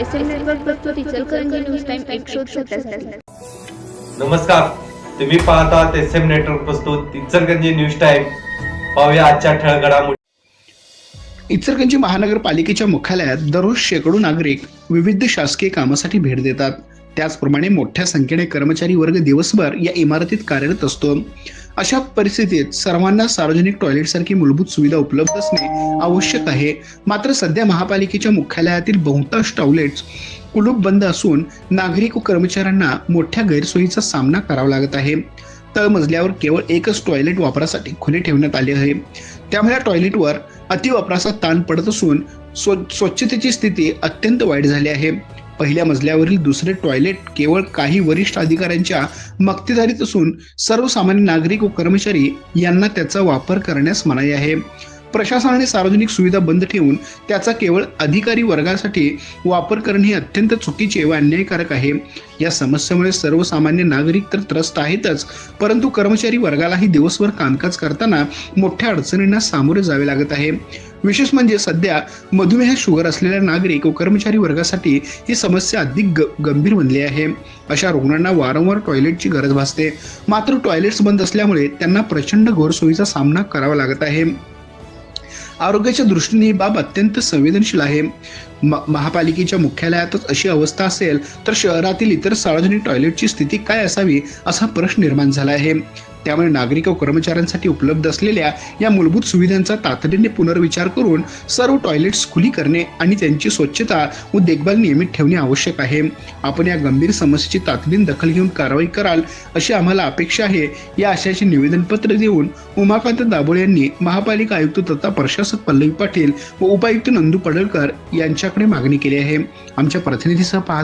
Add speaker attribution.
Speaker 1: S M network प्रस्तुत Ichalkaranji news time एक शोध सत्याहत्तर
Speaker 2: नमस्कार. तुम्ही पाहतात एस एम नेटवर्क प्रस्तुत इचलगंजी न्यूज टाईम पाहूया आजच्या ठळक घडामोडी.
Speaker 3: इचलकरंजी महानगरपालिकेच्या मुख्यालयात दररोज शेकडो नागरिक विविध शासकीय कामासाठी भेट देतात. त्याचप्रमाणे मोठ्या संख्येने कर्मचारी वर्ग दिवसभर या इमारतीत कार्यरत असतो. अशा परिस्थितीत सर्वांना सार्वजनिक टॉयलेटसारखी मूलभूत सुविधा उपलब्ध असणे आवश्यक आहे. मात्र सध्या महापालिकेच्या मुख्यालयातील बहुतांश टॉयलेट्स कुलूप बंद असून नागरिक व कर्मचाऱ्यांना मोठ्या गैरसोयीचा सामना करावा लागत आहे. तळमजल्यावर केवळ एकच टॉयलेट वापरासाठी खुले ठेवण्यात आले आहे. त्यामुळे या टॉयलेटवर अतिवापराचा ताण पडत असून स्व स्वच्छतेची स्थिती अत्यंत वाईट झाली आहे. पहिल्या मजल्यावरील दुसरे टॉयलेट केवळ काही वरिष्ठ अधिकाऱ्यांच्या मक्तेदारीत असून सर्वसामान्य नागरिक व कर्मचारी यांना त्याचा वापर करण्यास मनाई आहे. प्रशासनाने सार्वजनिक सुविधा बंद ठेवून त्याचा केवळ अधिकारी वर्गासाठी वापर करणे हे अत्यंत चुकीचे व अन्यायकारक आहे. या समस्येमुळे सर्वसामान्य नागरिक तर त्रस्त आहेतच परंतु कर्मचारी वर्गालाही दिवसभर कामकाज करताना मोठ्या अडचणींना सामोरे जावे लागत आहे. विशेष म्हणजे सध्या मधुमेह शुगर असलेल्या नागरिक व कर्मचारी वर्गासाठी ही समस्या अधिक ग- गंभीर बनली आहे. अशा रुग्णांना वारंवार टॉयलेटची गरज भासते. मात्र टॉयलेट्स बंद असल्यामुळे त्यांना प्रचंड घोरसोयीचा सामना करावा लागत आहे. आरोग्याच्या दृष्टीने ही बाब अत्यंत संवेदनशील आहे. म- महापालिकेच्या मुख्यालयातच अशी अवस्था असेल तर शहरातील इतर सार्वजनिक टॉयलेटची स्थिती काय असावी असा प्रश्न निर्माण झाला आहे. त्यामुळे नागरिक व कर्मचाऱ्यांसाठी उपलब्ध असलेल्या या मूलभूत सुविधांचा तातडीने पुनर्विचार करून सर्व टॉयलेट्स खुली करणे आणि त्यांची स्वच्छता व देखभाल नियमित ठेवणे आवश्यक आहे. आपण या गंभीर समस्येची तातडीने दखल घेऊन कारवाई कराल अशी आम्हाला अपेक्षा आहे. या आशयाचे निवेदनपत्र देऊन उमाकांत दाभोळे यांनी महापालिका आयुक्त तथा प्रशासक पल्लवी पाटील व उपायुक्त नंदू पडळकर यांच्याकडे मागणी केली आहे. आमच्या प्रतिनिधीसह पाहत